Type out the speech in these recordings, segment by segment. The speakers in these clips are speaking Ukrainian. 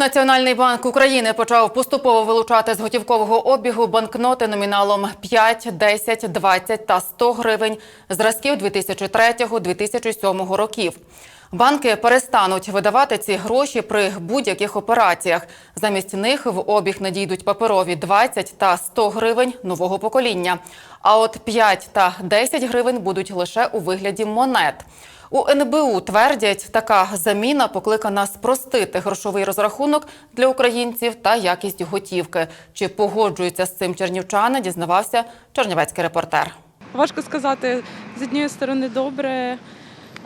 Національний банк України почав поступово вилучати з готівкового обігу банкноти номіналом 5, 10, 20 та 100 гривень зразків 2003-2007 років. Банки перестануть видавати ці гроші при будь-яких операціях. Замість них в обіг надійдуть паперові 20 та 100 гривень нового покоління. А от 5 та 10 гривень будуть лише у вигляді монет. У НБУ твердять, така заміна покликана спростити грошовий розрахунок для українців та якість готівки. Чи погоджуються з цим чернівчани, дізнавався чернівецький репортер. Важко сказати з однієї сторони добре,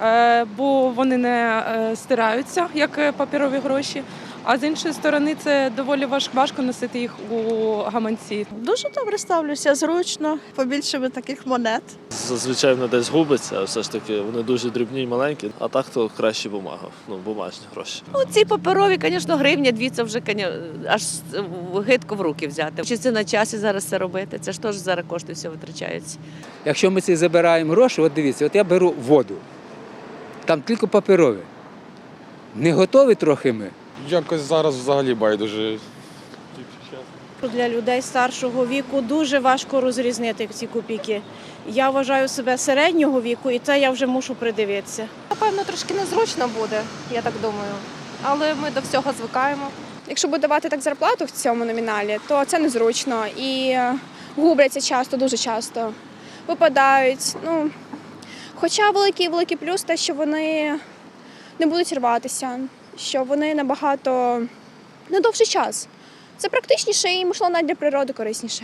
е, бо вони не е, стираються як папірові паперові гроші. А з іншої сторони, це доволі важ- важко носити їх у гаманці. Дуже добре ставлюся, зручно, побільше би таких монет. Зазвичай вони десь губиться, все ж таки вони дуже дрібні і маленькі, а так то краще бумага, ну бумажні гроші. Ну, ці паперові, звісно, гривня, дві це вже аж гидко в руки взяти. Чи це на часі зараз це робити? Це ж теж зараз кошти все витрачаються. Якщо ми ці забираємо гроші, от дивіться, от я беру воду, там тільки паперові. Не готові трохи ми. Якось зараз взагалі байдуже. Для людей старшого віку дуже важко розрізнити ці копійки. Я вважаю себе середнього віку, і це я вже мушу придивитися. Напевно, трошки незручно буде, я так думаю. Але ми до всього звикаємо. Якщо буде давати так зарплату в цьому номіналі, то це незручно і е, губляться часто, дуже часто, випадають. Ну, хоча великий великий плюс те, що вони не будуть рватися, що вони набагато на довший час. Це практичніше і можливо навіть для природи корисніше.